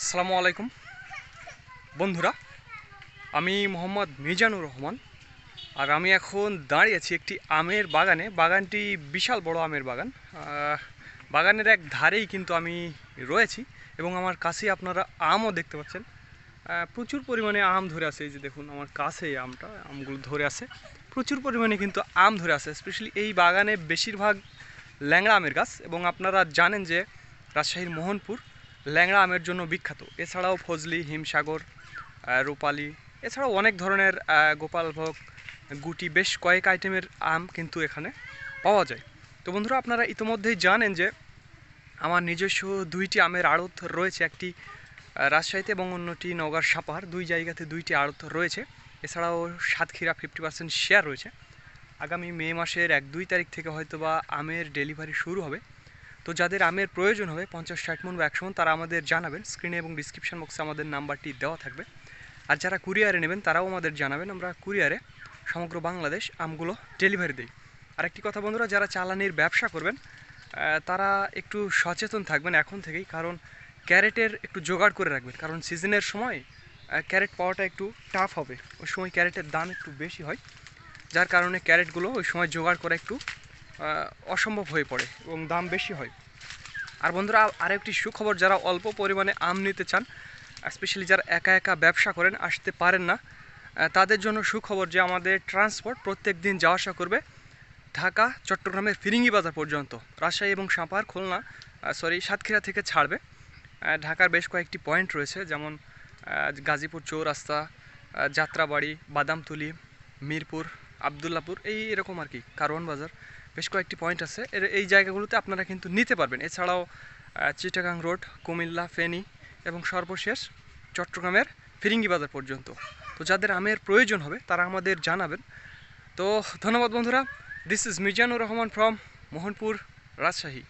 আসসালামু আলাইকুম। বন্ধুরা, আমি মোহাম্মদ মিজানুর রহমান আর আমি এখন দাঁড়িয়ে আছি একটি আমের বাগানে। বাগানটি বিশাল বড় আমের বাগান। বাগানের এক ধারেই কিন্তু আমি রয়েছি এবং আমার কাছেই আপনারা আমও দেখতে পাচ্ছেন। প্রচুর পরিমাণে আম ধরে আছে। এই যে দেখুন, আমার কাছে আমটা, আমগুলো ধরে আছে। প্রচুর পরিমাণে কিন্তু আম ধরে আছে। স্পেশালি এই বাগানে বেশিরভাগ ল্যাংড়া আমের গাছ। এবং আপনারা জানেন যে রাজশাহীর মোহনপুর ল্যাংড়া আমের জন্য বিখ্যাত। এছাড়াও ফজলি, হিমসাগর রূপালি, এছাড়াও অনেক ধরনের গোপালভোগ গুটি, বেশ কয়েক আইটেমের আম কিন্তু এখানে পাওয়া যায়। তো বন্ধুরা, আপনারা ইতিমধ্যেই জানেন যে আমার নিজস্ব দুইটি আমের আড়ত রয়েছে। একটি রাজশাহীতে এবং অন্যটি নওগাঁর সাপাহার। দুই জায়গাতে দুইটি আড়ত রয়েছে। এছাড়াও সাতক্ষীরা ফিফটি পার্সেন্ট শেয়ার রয়েছে। আগামী মে মাসের এক দুই তারিখ থেকে হয়তো বা আমের ডেলিভারি শুরু হবে। তো যাদের আমের প্রয়োজন হবে, পঞ্চাশ, ষাট মন বা একশো মন, তারা আমাদের জানাবেন। স্ক্রিনে এবং ডিসক্রিপশন বক্সে আমাদের নাম্বারটি দেওয়া থাকবে। আর যারা কুরিয়ারে নেবেন, তারাও আমাদের জানাবেন। আমরা কুরিয়ারে সমগ্র বাংলাদেশ আমগুলো ডেলিভারি দিই। আরেকটি কথা বন্ধুরা, যারা চালানির ব্যবসা করবেন তারা একটু সচেতন থাকবেন এখন থেকেই, কারণ ক্যারেটের একটু জোগাড় করে রাখবেন। কারণ সিজনের সময় ক্যারেট পাওয়াটা একটু টাফ হবে। ওই সময় ক্যারেটের দাম একটু বেশি হয়। যার কারণে ক্যারেটগুলো ওই সময় জোগাড় করা একটু অসম্ভব হয়ে পড়ে এবং দাম বেশি হয়। আর বন্ধুরা, আরেকটি সুখবর, যারা অল্প পরিমাণে আম নিতে চান স্পেশালি যারা একা একা ব্যবসা করেন, আসতে পারেন না তাদের জন্য সুখবর যে আমাদের ট্রান্সপোর্ট প্রত্যেক দিন যাওয়া আসা করবে ঢাকা, চট্টগ্রামের ফিরিঙ্গি বাজার পর্যন্ত। রাজশাহী এবং সাঁপার, খুলনা সরি সাতক্ষীরা থেকে ছাড়বে। ঢাকার বেশ কয়েকটি পয়েন্ট রয়েছে, যেমন গাজীপুর চৌরাস্তা যাত্রাবাড়ি, বাদামতুলি, মিরপুর, আবদুল্লাপুর, এই এরকম আর কি, কারওয়ান বাজার। বেশ কয়েকটি পয়েন্ট আছে। এর, এই জায়গাগুলোতে আপনারা কিন্তু নিতে পারবেন। এছাড়াও চিটাগাং রোড, কুমিল্লা, ফেনী এবং সর্বশেষ চট্টগ্রামের ফিরিঙ্গিবাজার পর্যন্ত। তো যাদের আমের প্রয়োজন হবে, তারা আমাদের জানাবেন। তো ধন্যবাদ বন্ধুরা। This is Mizanur Rahman from Mohanpur Rajshahi.